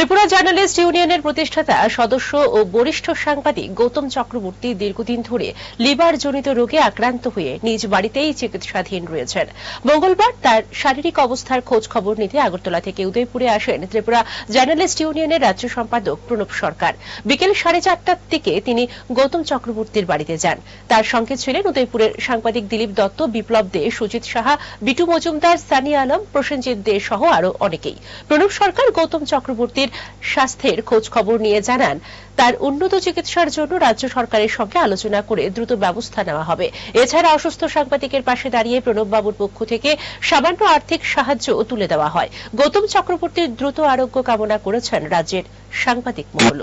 Tripura journalist ইউনিয়নের প্রতিষ্ঠাতা, সদস্য ও বরিষ্ঠ সাংবাদিক গৌতম চক্রবর্তী দীর্ঘদিন ধরে লিভার জনিত রোগে আক্রান্ত হয়ে নিজ বাড়িতেই চিকিৎসাধীন রয়েছেন। মঙ্গলবার তার শারীরিক অবস্থার খোঁজ খবর নিতে আগরতলা থেকে উদয়পুরে আসেন ত্রিপুরা জার্নালিস্ট ইউনিয়নের রাজ্য সম্পাদক প্রণব সরকার। বিকেল সাড়ে চারটার দিকে তিনি গৌতম চক্রবর্তীর বাড়িতে যান। তার সঙ্গে ছিলেন উদয়পুরের সাংবাদিক দিলীপ দত্ত, বিপ্লব দে, সুজিত সাহা, বিটু মজুমদার, সানি আলম, প্রসেনজিৎ দে সহ আরও অনেকেই। প্রণব সরকার, গৌতম চক্রবর্তীর স্বাস্থ্যের খোঁজ খবর নিয়ে জানান, তার উন্নত চিকিৎসার জন্য রাজ্য সরকারের সঙ্গে আলোচনা করে দ্রুত ব্যবস্থা নেওয়া হবে। এছাড়া অসুস্থ সাংবাদিকের পাশে দাঁড়িয়ে প্রণব বাবুর পক্ষ থেকে সামান্য আর্থিক সাহায্য তুলে দেওয়া হয়। গৌতম চক্রবর্তীর দ্রুত আরোগ্য কামনা করেছেন রাজ্যের সাংবাদিক মহল।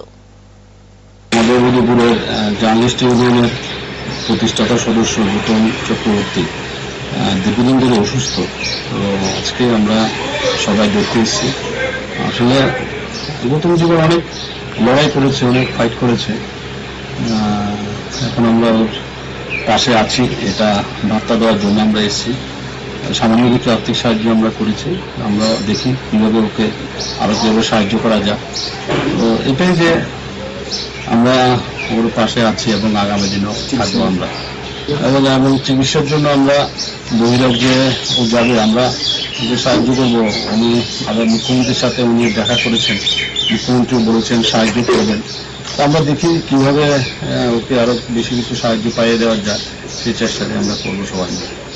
প্রতিষ্ঠাতা সদস্য গৌতম চক্রবর্তী দীর্ঘদিন ধরে অসুস্থ। তো আজকে আমরা সবাই দেখতে এসেছি। আসলে গৌতম জীবন অনেক লড়াই করেছে, অনেক ফাইট করেছে। এখন আমরা পাশে আছি, এটা বার্তা দেওয়ার জন্য আমরা এসেছি। সামান্য কিছু আর্থিক সাহায্য আমরা করেছি, আমরা দেখি কীভাবে ওকে আরও কীভাবে সাহায্য করা যায়। তো এটাই যে আমরা ওর পাশে আছি এবং আগামী দিনও থাকব আমরা। এবং এবং চিকিৎসার জন্য আমরা বহিরাজ্যে যাবে, আমরা সাহায্য করব, উনি আবার মুখ্যমন্ত্রীর সাথে উনি দেখা করেছেন মুখ্যমন্ত্রী বলেছেন সাহায্য করবেন। তো আমরা দেখি কীভাবে ওকে আরও বেশি কিছু সাহায্য পাইয়ে দেওয়া যায় সেই চেষ্টাটি আমরা করব সবাই মিলে